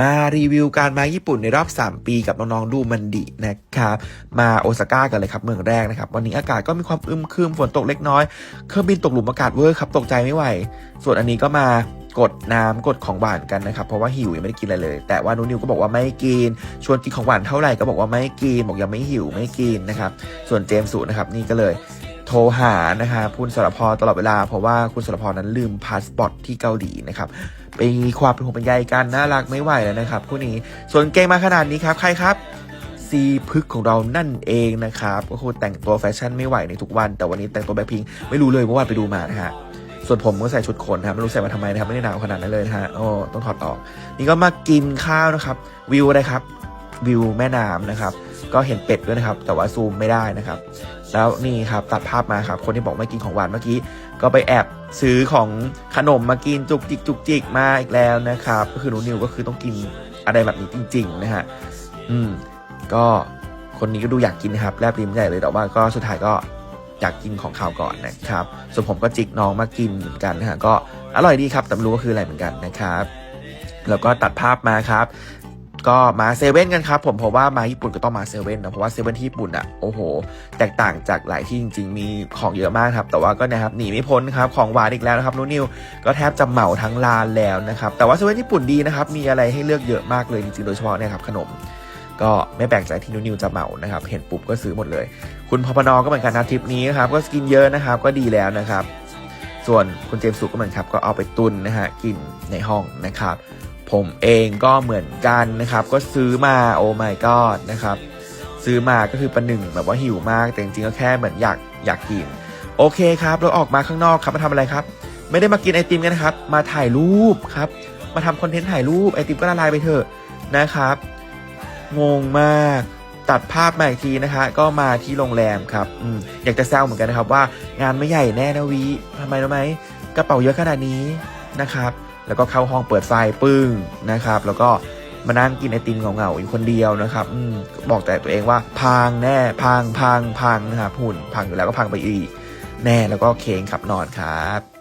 มารีวิวการมาญี่ปุ่นในรอบ 3 ปีกับน้องๆดูมันดินะครับมาโอซาก้ากันเลยครับเมืองแรกนะครับ วันนี้อากาศก็มีความอึมครึมฝนตกเล็กน้อยเครื่องบินตกหลุมอากาศเวอร์ครับตกใจไม่ไหว ส่วนอันนี้ก็มากดน้ำกดของหวานกันนะครับ เพราะว่าหิวยังไม่ได้กินอะไรเลย แต่ว่านูนิวก็บอกว่าไม่กิน ชวนกินของหวานเท่าไหร่ก็บอกว่าไม่กิน บอกยังไม่หิวไม่กินนะครับ ส่วนเจมส์สูนะครับนี่ก็เลย โทรหานะครับคุณสรพรตลอดเวลาเพราะว่าคุณสรพรนั้นลืมพาสปอร์ตที่เกาหลีนะครับมีความเป็นห่วงเป็นใยกันน่ารักไม่ไหวแล้วนะครับคู่นี้ส่วนเก่งมาขนาดนี้ครับ ใครครับซีพึกของเรานั่นเองนะครับก็คือแต่งตัวแฟชั่นไม่ไหวในทุกวัน แต่วันนี้แต่งตัวแบบพิงไม่รู้เลยเมื่อวานไปดูมานะฮะส่วนผมก็ใส่ชุดขนนะครับไม่รู้ใส่มาทำไมนะครับไม่ได้หนาวขนาดนั้นเลยนะฮะโอ้ต้องถอดออก นี่ก็มากินข้าวนะครับ วิวอะไรครับ วิวแม่น้ำนะครับ ก็เห็นเป็ดด้วยนะครับ แต่ว่าซูมไม่ได้นะครับ แล้วนี่ครับตัดภาพมาครับ คนที่บอกไม่กินของหวานเมื่อกี้ ก็ไปแอบซื้อของขนมมากินจุกจิกจุกจิกมาอีกแล้วนะครับก็คือหนูนิวก็คือต้องกินอะไรแบบนี้จริง ๆ นะฮะอืม ก็คนนี้ก็ดูอยากกินนะครับแลบลิ้นใหญ่เลยแต่ว่าก็สุดท้ายก็อยากกินของข้าวก่อนนะครับ ส่วนผมก็จิกน้องมากินเหมือนกันนะฮะก็อร่อยดีครับแต่ไม่รู้ว่าคืออะไรเหมือนกันนะครับ แล้วก็ตัดภาพมาครับ ก็มาเซเว่นกันครับผมเพราะว่ามาญี่ปุ่นก็ต้องมาเซเว่นนะเพราะว่าเซเว่นที่ญี่ปุ่นอะโอ้โห แตกต่างจากหลายที่จริง ๆ มีของเยอะมากครับ แต่ว่าก็นะครับหนีไม่พ้นครับของหวานอีกแล้วนะครับนูนิวก็แทบจะเหมาทั้งลานแล้วนะครับแต่ว่าเซเว่นญี่ปุ่นดีนะครับมีอะไรให้เลือกเยอะมากเลยจริงๆโดยเฉพาะเนี่ยครับขนมก็ไม่แปลกใจที่นูนิวจะเหมานะครับเห็นปุ๊บก็ซื้อหมดเลย คุณพพนอก็เหมือนกันนะทริปนี้นะครับก็กินเยอะนะครับก็ดีแล้วนะครับ ส่วนคุณเจมส์สุก็เหมือนครับก็เอาไปตุนนะฮะกินในห้องนะครับ ผมเองก็เหมือนกันนะครับ ก็ซื้อมาโอ้ my god นะครับ ซื้อมาก็คือประหนึ่งแบบว่าหิวมาก แต่จริงๆก็แค่เหมือนอยากอยากกิน โอเคครับเราออกมาข้างนอกครับมาทำอะไรครับ ไม่ได้มากินไอติมกันนะครับ มาถ่ายรูปครับ มาทำคอนเทนต์ถ่ายรูปไอติมก็ละลายไปเถอะนะครับ งงมากตัดภาพมาอีกทีนะคะ ก็มาที่โรงแรมครับอมอยากจะแซวเหมือนกันนะครับว่างานไม่ใหญ่แน่นะวีทำไมรู้ไหมกระเป๋าเยอะขนาดนี้นะครับ แล้วก็เข้าห้องเปิดไฟปึ้งนะครับ แล้วก็มานั่งกินไอติมเหงาๆอยู่คนเดียวนะครับอบอกแต่ตัวเองว่าพังแน่พังพังพังนะครับหุ่นพังอยู่แล้วก็พังไปอีก แน่แล้วก็เคงขับนอนครับ